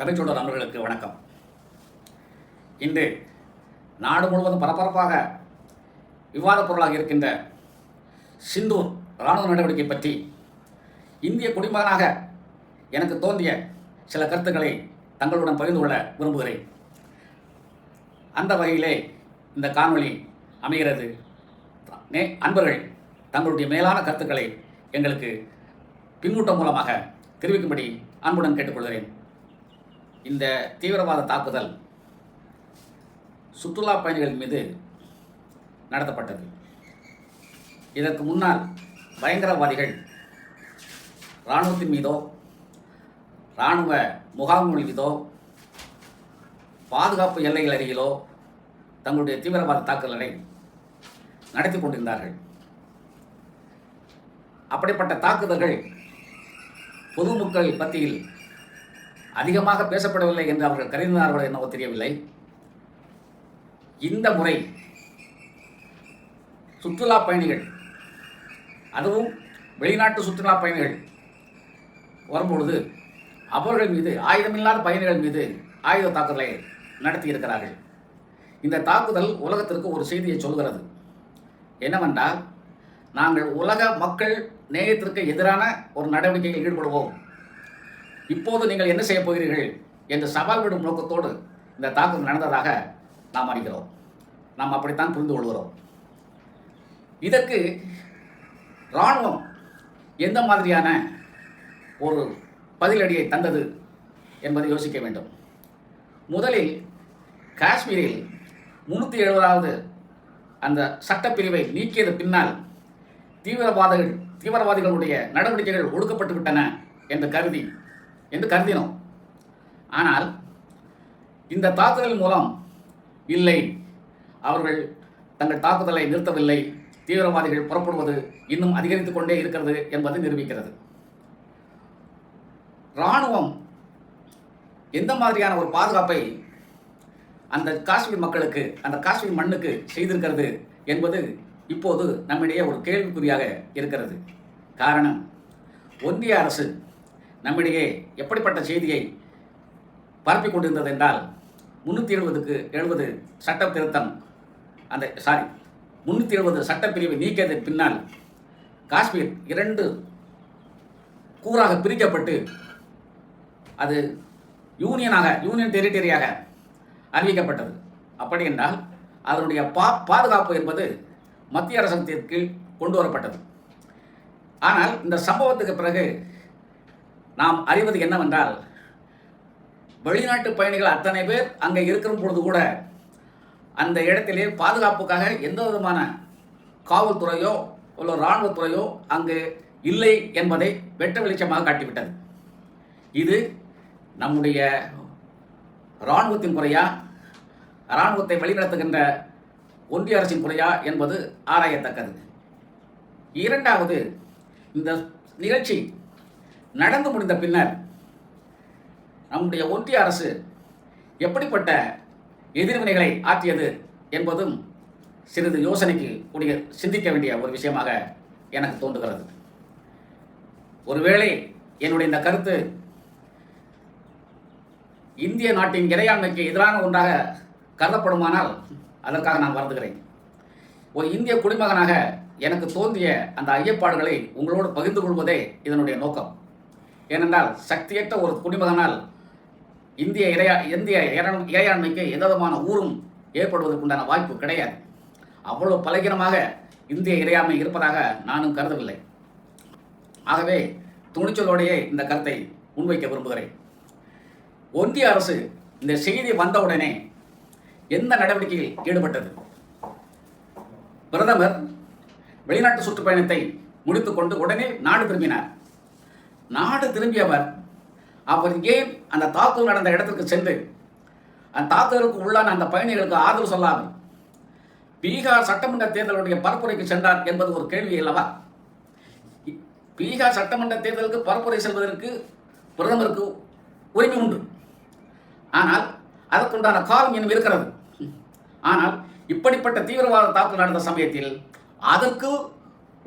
கதைச்சொடர் நண்பர்களுக்கு வணக்கம். இன்று நாடு முழுவதும் பரபரப்பாக விவாதப் பொருளாக இருக்கின்ற சிந்தூர் இராணுவ நடவடிக்கை பற்றி இந்திய குடிமகனாக எனக்கு தோன்றிய சில கருத்துக்களை தங்களுடன் பகிர்ந்து கொள்ள விரும்புகிறேன். அந்த வகையிலே இந்த காணொளி அமைகிறது. நே அன்பர்கள் தங்களுடைய மேலான கருத்துக்களை எங்களுக்கு பின்னூட்டம் மூலமாக தெரிவிக்கும்படி அன்புடன் கேட்டுக்கொள்கிறேன். இந்த தீவிரவாத தாக்குதல் சுற்றுலா பயணிகள் மீது நடத்தப்பட்டது. இதற்கு முன்னால் பயங்கரவாதிகள் இராணுவத்தின் மீதோ இராணுவ முகாம்கள் மீதோ பாதுகாப்பு எல்லைகள் அருகிலோ தங்களுடைய தீவிரவாத தாக்குதலை நடத்தி கொண்டிருந்தார்கள். அப்படிப்பட்ட தாக்குதல்கள் பொதுமக்கள் மத்தியில் அதிகமாக பேசப்படவில்லை என்று அவர்கள் கருதினார்கள் என்னவோ தெரியவில்லை. இந்த முறை சுற்றுலா பயணிகள் அதுவும் வெளிநாட்டு சுற்றுலா பயணிகள் வரும்பொழுது அவர்கள் மீது ஆயுதமில்லாத பயணிகள் மீது ஆயுத தாக்குதலை நடத்தி இருக்கிறார்கள் இந்த தாக்குதல் உலகத்திற்கு ஒரு செய்தியை சொல்கிறது என்னவென்றால் நாங்கள் உலக மக்கள் நேயத்திற்கு எதிரான ஒரு நடவடிக்கையில் ஈடுபடுவோம். இப்போது நீங்கள் என்ன செய்ய போகிறீர்கள் என்று சவால் விடும் நோக்கத்தோடு இந்த தாக்குதல் நடந்ததாக நாம் அறிகிறோம். நாம் அப்படித்தான் புரிந்து கொள்கிறோம். இதற்கு இராணுவம் எந்த மாதிரியான ஒரு பதிலடியை தந்தது என்பதை யோசிக்க வேண்டும். முதலில் காஷ்மீரில் முன்னூற்றி எழுபதாவது அந்த சட்டப்பிரிவை நீக்கியது பின்னால் தீவிரவாதிகள் தீவிரவாதிகளுடைய நடவடிக்கைகள் ஒடுக்கப்பட்டு விட்டன என்று கருதி என்று கருதினோம். ஆனால் இந்த தாக்குதல் மூலம் இல்லை அவர்கள் தங்கள் தாக்குதலை நிறுத்தவில்லை தீவிரவாதிகள் புறப்படுவது இன்னும் அதிகரித்து கொண்டே இருக்கிறது என்பது நிரூபிக்கிறது. இராணுவம் எந்த மாதிரியான ஒரு பாதுகாப்பை அந்த காஷ்மீர் மக்களுக்கு அந்த காஷ்மீர் மண்ணுக்கு செய்திருக்கிறது என்பது இப்போது நம்மிடையே ஒரு கேள்விக்குறியாக இருக்கிறது. காரணம் ஒன்றிய அரசு நம்மிடையே எப்படிப்பட்ட செய்தியை பரப்பி கொண்டிருந்தது என்றால் முன்னூற்றி எழுபதுக்கு எழுபது சட்ட திருத்தம் அந்த சாரி முன்னூற்றி எழுபது சட்டப்பிரிவை நீக்கியதன் பின்னால் காஷ்மீர் இரண்டு கூறாக பிரிக்கப்பட்டு அது யூனியனாக யூனியன் டெரிட்டரியாக அறிவிக்கப்பட்டது. அப்படி என்றால் அதனுடைய பா பாதுகாப்பு என்பது மத்திய அரசாங்கத்திற்கு கொண்டு வரப்பட்டது. ஆனால் இந்த சம்பவத்துக்கு பிறகு நாம் அறிவது என்னவென்றால் வெளிநாட்டு பயணிகள் அத்தனை பேர் அங்கே இருக்கிற பொழுது கூட அந்த இடத்திலே பாதுகாப்புக்காக எந்த விதமான காவல்துறையோ உள்ள இராணுவத்துறையோ அங்கு இல்லை என்பதை வெட்ட வெளிச்சமாக காட்டிவிட்டது. இது நம்முடைய இராணுவத்தின் குறையா? இராணுவத்தை வழிநடத்துகின்ற ஒன்றிய அரசின் குறையா என்பது ஆராயத்தக்கது. இரண்டாவது இந்த நிகழ்ச்சி நடந்து முடிந்த பின்னர் நம்முடைய ஒன்றிய அரசு எப்படிப்பட்ட எதிர்வினைகளை ஆற்றியது என்பதும் சிறிது யோசனைக்கு கூடிய சிந்திக்க வேண்டிய ஒரு விஷயமாக எனக்கு தோன்றுகிறது. ஒருவேளை என்னுடைய இந்த கருத்து இந்திய நாட்டின் இறையாண்மைக்கு எதிரான ஒன்றாக கருதப்படுமானால் அதற்காக நான் வருந்துகிறேன். ஒரு இந்திய குடிமகனாக எனக்கு தோன்றிய அந்த ஐயப்பாடுகளை உங்களோடு பகிர்ந்து கொள்வதே இதனுடைய நோக்கம். ஏனென்றால் சக்தியற்ற ஒரு குடிமகனால் இந்திய இறையா இந்திய இறையாண்மைக்கு எந்தவிதமான ஊரும் ஏற்படுவதற்குண்டான வாய்ப்பு கிடையாது. அவ்வளவு பலகீனமாக இந்திய இறையாண்மை இருப்பதாக நானும் கருதவில்லை. ஆகவே துணிச்சலோடையே இந்த கருத்தை முன்வைக்க விரும்புகிறேன். ஒன்றிய அரசு இந்த செய்தி வந்தவுடனே எந்த நடவடிக்கையில் ஈடுபட்டது? பிரதமர் வெளிநாட்டு சுற்றுப்பயணத்தை முடித்துக்கொண்டு உடனே நாடு திரும்பினார். நாடு திரும்பியவர். அவர் ஏன் அந்த தாக்குதல் நடந்த இடத்திற்கு சென்று அந்த தாக்குதலுக்கு உள்ளான அந்த பயணிகளுக்கு ஆதரவு சொல்லாமல் பீகார் சட்டமன்ற தேர்தலுடைய பரப்புரைக்கு சென்றார் என்பது ஒரு கேள்வி அல்லவா? பீகார் சட்டமன்ற தேர்தலுக்கு பரப்புரை செல்வதற்கு பிரதமருக்கு உரிமை உண்டு. ஆனால் அதற்குண்டான காலம் இன்னும் இருக்கிறது. ஆனால் இப்படிப்பட்ட தீவிரவாத தாக்குதல் நடந்த சமயத்தில் அதற்கு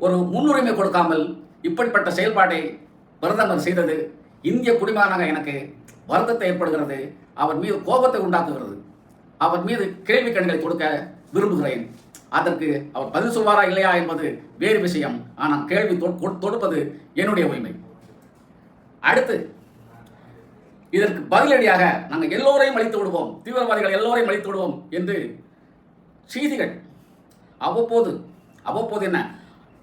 ஒரு முன்னுரிமை கொடுக்காமல் இப்படிப்பட்ட செயல்பாட்டை பிரதமர் செய்தது இந்திய குடிமகனாக எனக்கு வருத்தத்தை ஏற்படுகிறது. அவர் மீது கோபத்தை உண்டாக்குகிறது. அவர் மீது கேள்வி கண்களை கொடுக்க விரும்புகிறேன். அதற்கு அவர் பதில் சொல்வாரா இல்லையா என்பது வேறு விஷயம். ஆனால் கேள்வி தொடுப்பது என்னுடைய உரிமை. அடுத்து இதற்கு பதிலடியாக நாங்கள் எல்லோரையும் அழித்து விடுவோம். தீவிரவாதிகள் எல்லோரையும் அழித்து விடுவோம் என்று செய்திகள். அவ்வப்போது அவ்வப்போது என்ன?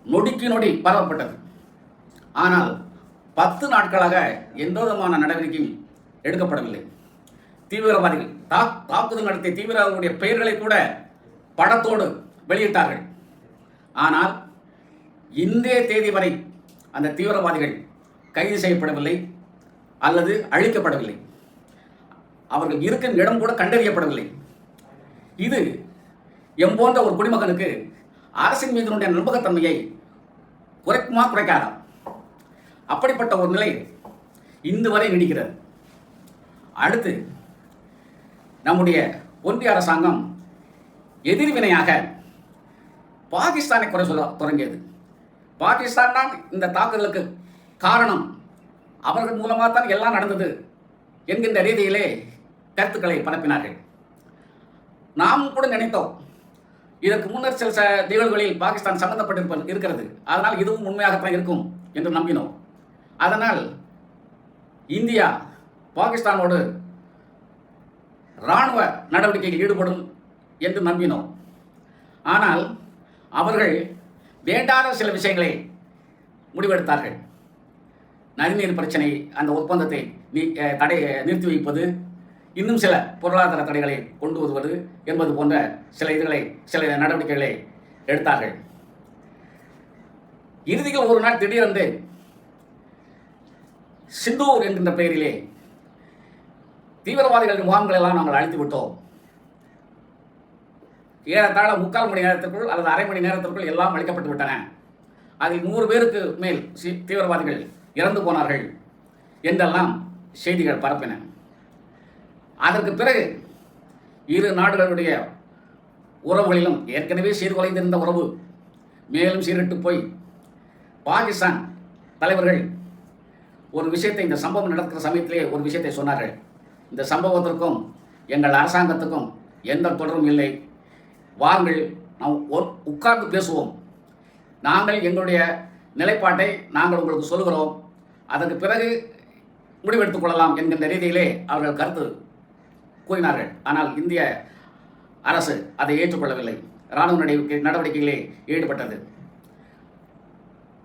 நொடிக்கு நொடி பரவப்பட்டது. ஆனால் பத்து நாட்களாக எந்த விதமான நடவடிக்கையும் எடுக்கப்படவில்லை. தீவிரவாதிகள் தா தாக்குதல் நடத்திய தீவிரவாதிகளுடைய பெயர்களை கூட படத்தோடு வெளியிட்டார்கள். ஆனால் இன்றைய தேதி வரை அந்த தீவிரவாதிகள் கைது செய்யப்படவில்லை அல்லது அழிக்கப்படவில்லை. அவர்கள் இருக்கும் இடம் கூட கண்டறியப்படவில்லை. இது எம்போன்ற ஒரு குடிமகனுக்கு அரசின் மீதனுடைய நம்பகத்தன்மையை குறைக்குமா குறைக்காதா? அப்படிப்பட்ட ஒரு நிலை இந்து வரை நீடிக்கிறது. அடுத்து நம்முடைய ஒன்றிய அரசாங்கம் எதிர்வினையாக பாகிஸ்தானை குறை சொல்ல தொடங்கியது. பாகிஸ்தான் தான் இந்த தாக்குதலுக்கு காரணம். அவர்கள் மூலமாக தான் எல்லாம் நடந்தது என்கின்ற ரீதியிலே கருத்துக்களை பரப்பினார்கள். நாம் கூட நினைத்தோம் இதற்கு முன்னர் சில ச நிகழ்வுகளில் பாகிஸ்தான் சம்பந்தப்பட்டிருப்ப இருக்கிறது. அதனால் இதுவும் உண்மையாகத்தான் இருக்கும் என்று நம்பினோம். அதனால் இந்தியா பாகிஸ்தானோடு இராணுவ நடவடிக்கையில் ஈடுபடும் என்று நம்பினோம். ஆனால் அவர்கள் வேண்டாத சில விஷயங்களை முடிவெடுத்தார்கள். நதிநீர் பிரச்சனை அந்த ஒப்பந்தத்தை நீ தடை நிறுத்தி வைப்பது இன்னும் சில பொருளாதார தடைகளை கொண்டு வருவது என்பது போன்ற சில இதுகளை சில நடவடிக்கைகளை எடுத்தார்கள். இறுதியில் ஒரு நாள் திடீரென்று சிந்தூர் என்கின்ற பெயரிலே தீவிரவாதிகளின் முகாம்களை எல்லாம் நாங்கள் அழித்து விட்டோம் ஏறத்தாழ முக்கால் மணி நேரத்திற்குள் அல்லது அரை மணி நேரத்திற்குள் எல்லாம் அழிக்கப்பட்டு விட்டன அதில் நூறு பேருக்கு மேல் தீவிரவாதிகள் இறந்து போனார்கள் என்றெல்லாம் செய்திகள் பரப்பின. அதற்கு பிறகு இரு நாடுகளுடைய உறவுகளிலும் ஏற்கனவே சீர்குலைந்திருந்த உறவு மேலும் சீரிட்டு போய் பாகிஸ்தான் தலைவர்கள் ஒரு விஷயத்தை இந்த சம்பவம் நடக்கிற சமயத்திலே ஒரு விஷயத்தை சொன்னார்கள். இந்த சம்பவத்திற்கும் எங்கள் அரசாங்கத்துக்கும் எந்த தொடர்பும் இல்லை. வாருங்கள் நாம் உட்கார்ந்து பேசுவோம். நாங்கள் எங்களுடைய நிலைப்பாட்டை நாங்கள் உங்களுக்கு சொல்கிறோம் அதற்கு பிறகு முடிவெடுத்துக் கொள்ளலாம் என்கின்ற ரீதியிலே அவர்கள் கருத்து கூறினார்கள். ஆனால் இந்திய அரசு அதை ஏற்றுக்கொள்ளவில்லை. இராணுவ நடவடிக்கை நடவடிக்கையிலே ஈடுபட்டது.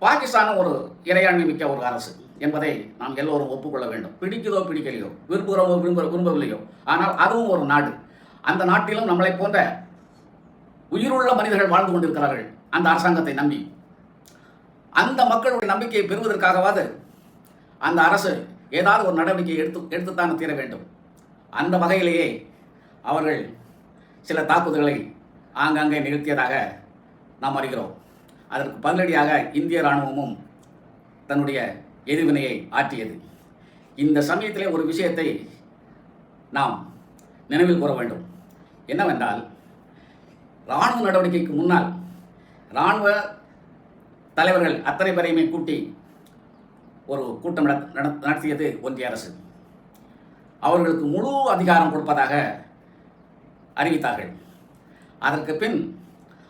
பாகிஸ்தானும் ஒரு இறையாண்மை மிக்க ஒரு அரசு. என்பதை நாம் எல்லோரும் ஒப்புக்கொள்ள வேண்டும். பிடிக்குதோ பிடிக்கலையோ விரும்புகிறோமோ விரும்ப விரும்பவில்லையோ ஆனால் அதுவும் ஒரு நாடு. அந்த நாட்டிலும் நம்மளை போன்ற உயிருள்ள மனிதர்கள் வாழ்ந்து கொண்டிருக்கிறார்கள். அந்த அரசாங்கத்தை நம்பி. அந்த மக்களுடைய நம்பிக்கையை பெறுவதற்காகவாது அந்த அரசு ஏதாவது ஒரு நடவடிக்கை எடுத்து எடுத்துத்தான் தீர வேண்டும். அந்த வகையிலேயே அவர்கள் சில தாக்குதல்களை ஆங்காங்கே நிகழ்த்தியதாக நாம் அறிகிறோம். அதற்கு பதிலடியாக இந்திய இராணுவமும் தன்னுடைய எதிர்வினையை ஆற்றியது. இந்த சமயத்திலே ஒரு விஷயத்தை நாம் நினைவில் கூற வேண்டும். என்னவென்றால் இராணுவ நடவடிக்கைக்கு முன்னால் இராணுவ தலைவர்கள் அத்தனை பேரையுமே கூட்டி ஒரு கூட்டம் நட- நடத்தியது ஒன்றிய அரசு. அவர்களுக்கு முழு அதிகாரம் கொடுப்பதாக அறிவித்தார்கள். அதற்கு பின்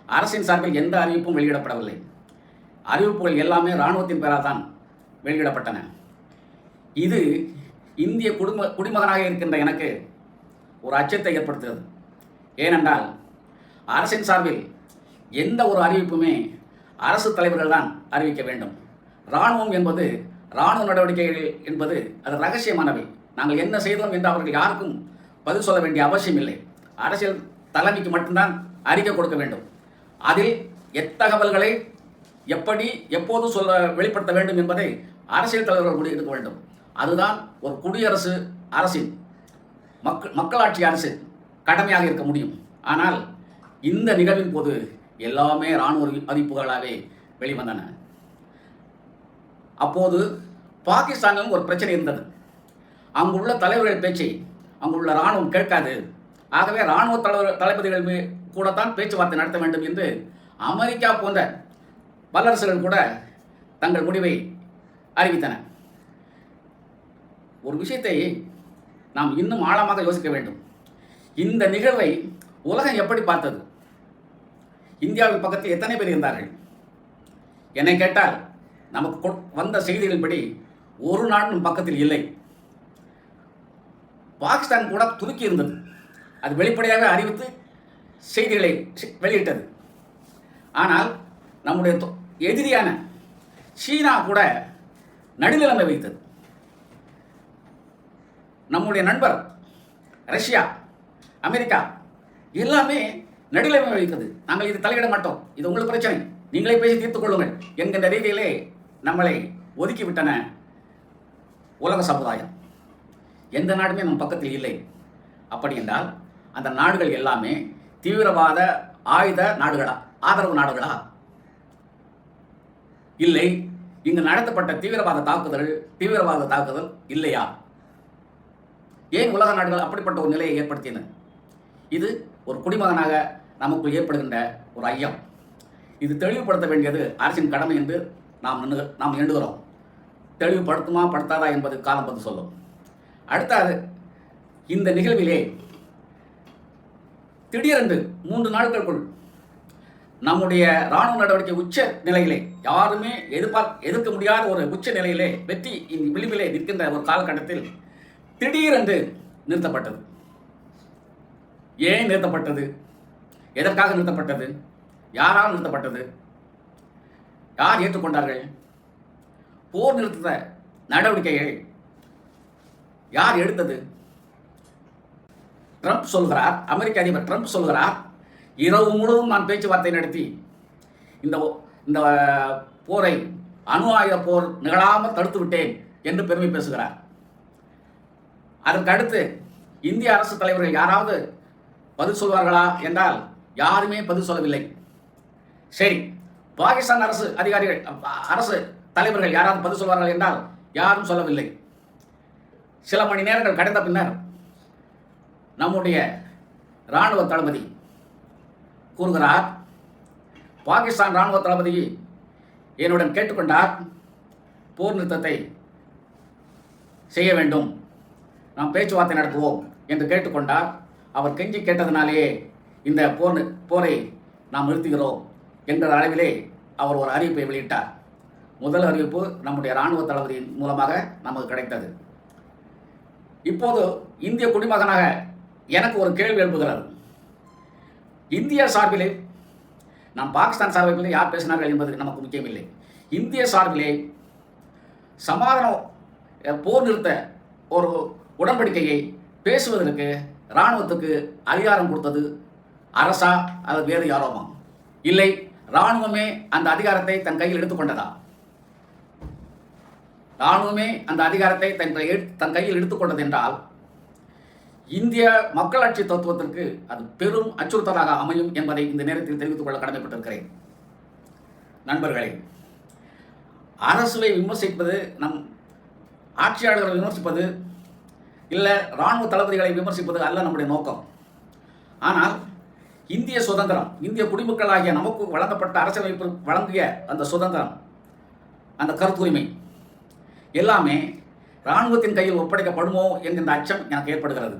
அரசின் சார்பில் எந்த அறிவிப்பும் வெளியிடப்படவில்லை. அறிவிப்புகள் எல்லாமே இராணுவத்தின் பெயரால் தான் வெளியிடப்பட்டன இது இந்திய குடும்ப குடிமகனாக இருக்கின்ற எனக்கு ஒரு அச்சத்தை ஏற்படுத்துகிறது. ஏனென்றால் அரசின் சார்பில் எந்த ஒரு அறிவிப்புமே அரசு தலைவர்கள் தான் அறிவிக்க வேண்டும். இராணுவம் என்பது இராணுவ நடவடிக்கைகள் என்பது அது ரகசியமானவை. நாங்கள் என்ன செய்தோம் என்று அவர்கள் யாருக்கும் பதில் சொல்ல வேண்டிய அவசியம் இல்லை. அரசியல் தலைமைக்கு மட்டும்தான் அறிக்கை கொடுக்க வேண்டும். அதில் எத்தகவல்களை எப்படி எப்போது சொல்ல வெளிப்படுத்த வேண்டும் என்பதை அரசியல் தலைவர்கள் முடிவு எடுக்க வேண்டும். அதுதான் ஒரு குடியரசு அரசின் மக்கள் மக்களாட்சி அரசு கடமையாக இருக்க முடியும். ஆனால் இந்த நிகழ்வின் போது எல்லாமே இராணுவ அறிவிப்புகளாகவே வெளிவந்தன. அப்போது பாகிஸ்தானிலும் ஒரு பிரச்சனை இருந்தது. அங்குள்ள தலைவர்கள் பேச்சை அங்குள்ள இராணுவம் கேட்காது. ஆகவே இராணுவ தலைவர் தளபதிகள் கூட கூடத்தான் பேச்சுவார்த்தை நடத்த வேண்டும் என்று அமெரிக்கா போன்ற வல்லரசுகள் கூட தங்கள் முடிவை அறிவித்தன. ஒரு விஷயத்தை நாம் இன்னும் ஆழமாக யோசிக்க வேண்டும். இந்த நிகழ்வை உலகம் எப்படி பார்த்தது? இந்தியாவின் பக்கத்தில் எத்தனை பேர் இருந்தார்கள்? என்னை கேட்டால் நமக்கு வந்த செய்திகளின்படி ஒரு நாடும் பக்கத்தில் இல்லை. பாகிஸ்தான் கூட துருக்கி இருந்தது. அது வெளிப்படையாக அறிவித்து செய்திகளை வெளியிட்டது. ஆனால் நம்முடைய தொ- எதிரியான சீனா கூட நடுநிலைமை வைத்தது. நம்முடைய நண்பர் ரஷ்யா அமெரிக்கா எல்லாமே நடுநிலைமை வைத்தது. நாங்கள் இது தலையிட மாட்டோம். இது உங்களுக்கு பிரச்சனை. நீங்களே பேசி தீர்த்துக் கொள்ளுங்கள். என்கின்ற ரீதியிலே நம்மளை ஒதுக்கிவிட்டன உலக சமுதாயம். எந்த நாடுமே நம் பக்கத்தில் இல்லை. அப்படி என்றால் அந்த நாடுகள் எல்லாமே தீவிரவாத ஆயுத நாடுகளா? ஆதரவு நாடுகளா? இல்லை. இங்கு நடத்தப்பட்ட தீவிரவாத தாக்குதல் தீவிரவாத தாக்குதல் இல்லையா? ஏன் உலக நாடுகள் அப்படிப்பட்ட ஒரு நிலையை ஏற்படுத்தின? இது ஒரு குடிமகனாக நமக்குள் ஏற்படுகின்ற ஒரு ஐயம். இது தெளிவுபடுத்த வேண்டியது அரசின் கடமை என்று நாம் நின்று நாம் எண்ணுகிறோம். தெளிவுபடுத்துமா படுத்தாதா என்பது காலம் பதில் சொல்லும். அடுத்தது இந்த நிகழ்விலே திடீரென்று மூன்று நாட்களுக்குள் நம்முடைய ராணுவ நடவடிக்கை உச்ச நிலையிலே யாருமே எதிர்பார்க்க எதிர்க்க முடியாத ஒரு உச்ச நிலையிலே வெற்றி இன் விளிம்பிலே நிற்கின்ற ஒரு காலகட்டத்தில் திடீரென்று நிறுத்தப்பட்டது. ஏன் நிறுத்தப்பட்டது? எதற்காக நிறுத்தப்பட்டது? யாரால் நிறுத்தப்பட்டது? யார் ஏற்றுக்கொண்டார்கள்? போர் நிறுத்த நடவடிக்கையை யார் எடுத்தது? ட்ரம்ப் சொல்கிறார் அமெரிக்க அதிபர் ட்ரம்ப் சொல்கிறார் இரவு முழுவதும் நான் பேச்சுவார்த்தை நடத்தி. இந்த இந்த போரை அணு ஆயுத போர் நிகழாமல் தடுத்து விட்டேன் என்று பெருமை பேசுகிறார். அதற்கு அடுத்து இந்திய அரசு தலைவர்கள் யாராவது பதில் சொல்வார்களா என்றால் யாருமே பதில் சொல்லவில்லை. சரி பாகிஸ்தான் அரசு அதிகாரிகள் அரசு தலைவர்கள் யாராவது பதில் சொல்வார்கள் என்றால் யாரும் சொல்லவில்லை. சில மணி நேரங்கள் கடந்த பின்னர் நம்முடைய இராணுவ தளபதி கூறுகிறார் பாகிஸ்தான் இராணுவ தளபதி என்னுடன் கேட்டுக்கொண்டார். போர் நிறுத்தத்தை செய்ய வேண்டும். நாம் பேச்சுவார்த்தை நடத்துவோம் என்று கேட்டுக்கொண்டார். அவர் கெஞ்சி கேட்டதினாலேயே இந்த போர் போரை நாம் நிறுத்துகிறோம் என்ற அளவிலே அவர் ஒரு அறிவிப்பை வெளியிட்டார். முதல் அறிவிப்பு நம்முடைய இராணுவ தளபதியின் மூலமாக நமக்கு கிடைத்தது. இப்போது இந்திய குடிமகனாக எனக்கு ஒரு கேள்வி எழுப்புகிறது இந்திய சார்பிலே நாம் பாகிஸ்தான் சார்பிலே யார் பேசினார்கள் என்பது நமக்கு முக்கியமில்லை. இந்திய சார்பிலே சமாதானம் போர் நிறுத்த ஒரு உடன்படிக்கையை பேசுவதற்கு இராணுவத்துக்கு அதிகாரம் கொடுத்தது அரசா அல்லது வேறு யாரோமா இல்லை இராணுவமே அந்த அதிகாரத்தை தன் கையில் எடுத்துக்கொண்டதா? இராணுவமே அந்த அதிகாரத்தை தன் தன் கையில் எடுத்துக்கொண்டது என்றால் இந்திய மக்களாட்சி தத்துவத்திற்கு அது பெரும் அச்சுறுத்தலாக அமையும் என்பதை இந்த நேரத்தில் தெரிவித்துக் கொள்ள கடமைப்பட்டிருக்கிறேன். நண்பர்களே அரசுவை விமர்சிப்பது நம் ஆட்சியாளர்களை விமர்சிப்பது இல்லை இராணுவ தளபதிகளை விமர்சிப்பது அல்ல நம்முடைய நோக்கம். ஆனால் இந்திய சுதந்திரம் இந்திய குடிமக்களாகிய நமக்கு வழங்கப்பட்ட அரசியலமைப்பு வழங்கிய அந்த சுதந்திரம் அந்த கருத்துரிமை எல்லாமே இராணுவத்தின் கையில் ஒப்படைக்கப்படுமோ என்கின்ற அச்சம் எனக்கு ஏற்படுகிறது.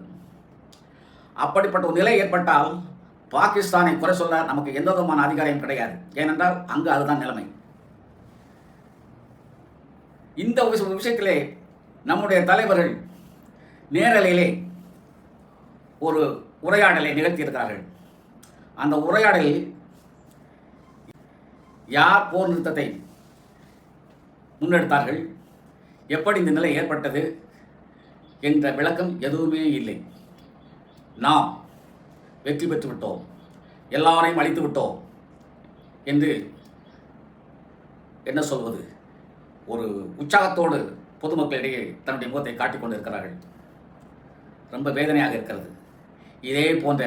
அப்படிப்பட்ட ஒரு நிலை ஏற்பட்டால் பாகிஸ்தானை குறை சொல்ல நமக்கு எந்த விதமான அதிகாரம் கிடையாது. ஏனென்றால் அங்கு அதுதான் நிலைமை. இந்த விஷயத்திலே நம்முடைய தலைவர்கள் நேரலையிலே ஒரு உரையாடலை நிகழ்த்தியிருக்கிறார்கள். அந்த உரையாடலில் யார் போர் நிறுத்தத்தை முன்னெடுத்தார்கள்? எப்படி இந்த நிலை ஏற்பட்டது? என்ற விளக்கம் எதுவுமே இல்லை. நாம் வெற்றி பெற்று விட்டோம் எல்லாரையும் அழித்து விட்டோம் என்று என்ன சொல்வது? ஒரு உற்சாகத்தோடு பொதுமக்களிடையே தன்னுடைய முகத்தை காட்டிக் கொண்டிருக்கிறார்கள். ரொம்ப வேதனையாக இருக்கிறது. இதே போன்ற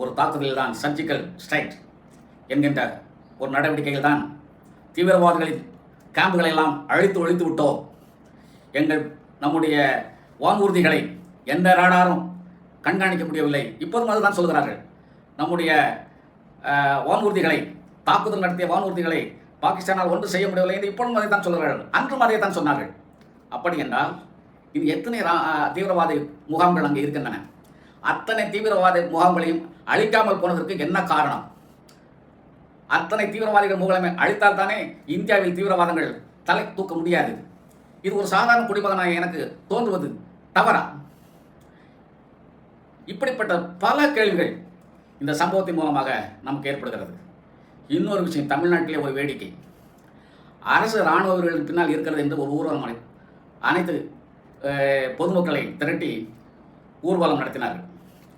ஒரு தாக்குதலில் தான் சர்ஜிக்கல் ஸ்ட்ரைக் என்கின்ற ஒரு நடவடிக்கையில் தான் தீவிரவாதிகளின் கேம்புகளை எல்லாம் அழித்து ஒழித்து விட்டோம். எங்கள் நம்முடைய வானூர்திகளை எந்த ராடாரும் கண்காணிக்க முடியவில்லை இப்போதும் அதுதான் சொல்கிறார்கள் நம்முடைய வானூர்திகளை தாக்குதல் நடத்திய வானூர்திகளை பாகிஸ்தானால் ஒன்று செய்ய முடியவில்லை என்று இப்பொழுதும் அதை தான் சொல்கிறார்கள் அன்றும் அதை தான் சொன்னார்கள். அப்படி என்றால் இது எத்தனை தீவிரவாத முகாம்கள் அங்கே இருக்கின்றன? அத்தனை தீவிரவாத முகாம்களையும் அழிக்காமல் போனதற்கு என்ன காரணம்? அத்தனை தீவிரவாதிகள் முகாமை அழித்தால் தானே இந்தியாவில் தீவிரவாதங்கள் தலை தூக்க முடியாது? இது ஒரு சாதாரண குடிமகனாக எனக்கு தோன்றுவது தவறா? இப்படிப்பட்ட பல கேள்விகள் இந்த சம்பவத்தின் மூலமாக நமக்கு ஏற்படுகிறது. இன்னொரு விஷயம் தமிழ்நாட்டிலே ஒரு வேடிக்கை. அரசு இராணுவர்கள் பின்னால் இருக்கிறது என்று ஒரு ஊர்வலம் அனை- அனைத்து பொதுமக்களை திரட்டி ஊர்வலம் நடத்தினார்கள்.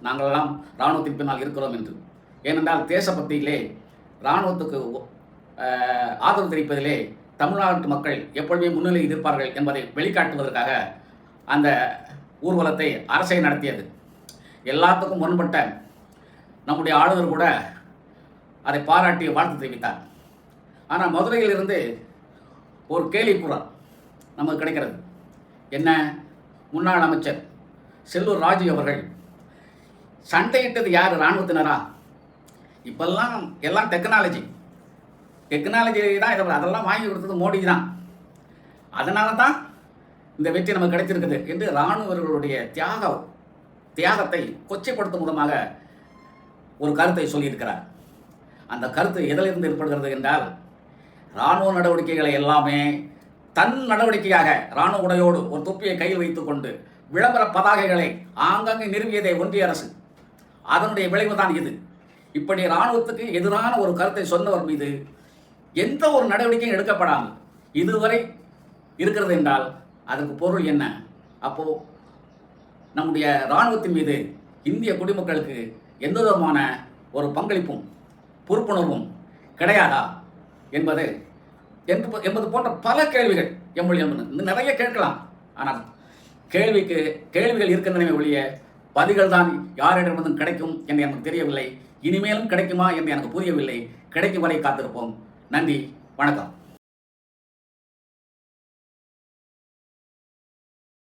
நாங்களெல்லாம் இராணுவத்தின் பின்னால் இருக்கிறோம் என்று. ஏனென்றால் தேசபக்தியிலே இராணுவத்துக்கு ஆதரவு தெரிவிப்பதிலே தமிழ்நாட்டு மக்கள் எப்பொழுதுமே முன்னிலையில் இருப்பார்கள் என்பதை வெளிக்காட்டுவதற்காக அந்த ஊர்வலத்தை அரசை நடத்தியது. எல்லாத்துக்கும் முன்பட்ட நம்முடைய ஆளுநர் கூட அதை பாராட்டி வாழ்த்து தெரிவித்தார். ஆனால் மதுரையிலிருந்து ஒரு கேலி குரல் நமக்கு கிடைக்கிறது. என்ன? முன்னாள் அமைச்சர் செல்லூர் ராஜு அவர்கள் சண்டையிட்டது யார்? இராணுவத்தினரா? இப்பெல்லாம் எல்லாம் டெக்னாலஜி. டெக்னாலஜி தான் இதை அதெல்லாம் வாங்கி கொடுத்தது மோடி தான். அதனால தான் இந்த வெற்றி நமக்கு கிடைச்சிருக்குது என்று இராணுவர்களுடைய தியாகம் தியாகத்தை கொச்சைப்படுத்தும் விதமாக ஒரு கருத்தை சொல்லியிருக்கிறார். அந்த கருத்து எதிலிருந்து ஏற்படுகிறது என்றால் இராணுவ நடவடிக்கைகளை எல்லாமே தன் நடவடிக்கையாக இராணுவ உடையோடு ஒரு தொப்பியை கையில் வைத்துக்கொண்டு விளம்பர பதாகைகளை ஆங்காங்கே நிறுவியதே ஒன்றிய அரசு. அதனுடைய விளைவுதான் இது. இப்படி இராணுவத்துக்கு எதிரான ஒரு கருத்தை சொன்னவர் மீது எந்த ஒரு நடவடிக்கையும் எடுக்கப்படாமல் இதுவரை இருக்கிறது என்றால் அதற்கு பொருள் என்ன? அப்போது நம்முடைய இராணுவத்தின் மீது இந்திய குடிமக்களுக்கு எந்த விதமான ஒரு பங்களிப்பும் பொறுப்புணர்வும் கிடையாதா என்பது என்பது என்பது போன்ற பல கேள்விகள் எம்மொழி இன்னும் நிறைய கேட்கலாம். ஆனால் கேள்விக்கு கேள்விகள் இருக்கின்றன ஒழிய பதில்கள் தான் யாரிடமிருந்தும் கிடைக்கும் என்று எனக்கு தெரியவில்லை. இனிமேலும் கிடைக்குமா என்று எனக்கு புரியவில்லை. கிடைக்கும் வரை காத்திருப்போம். நன்றி. வணக்கம்.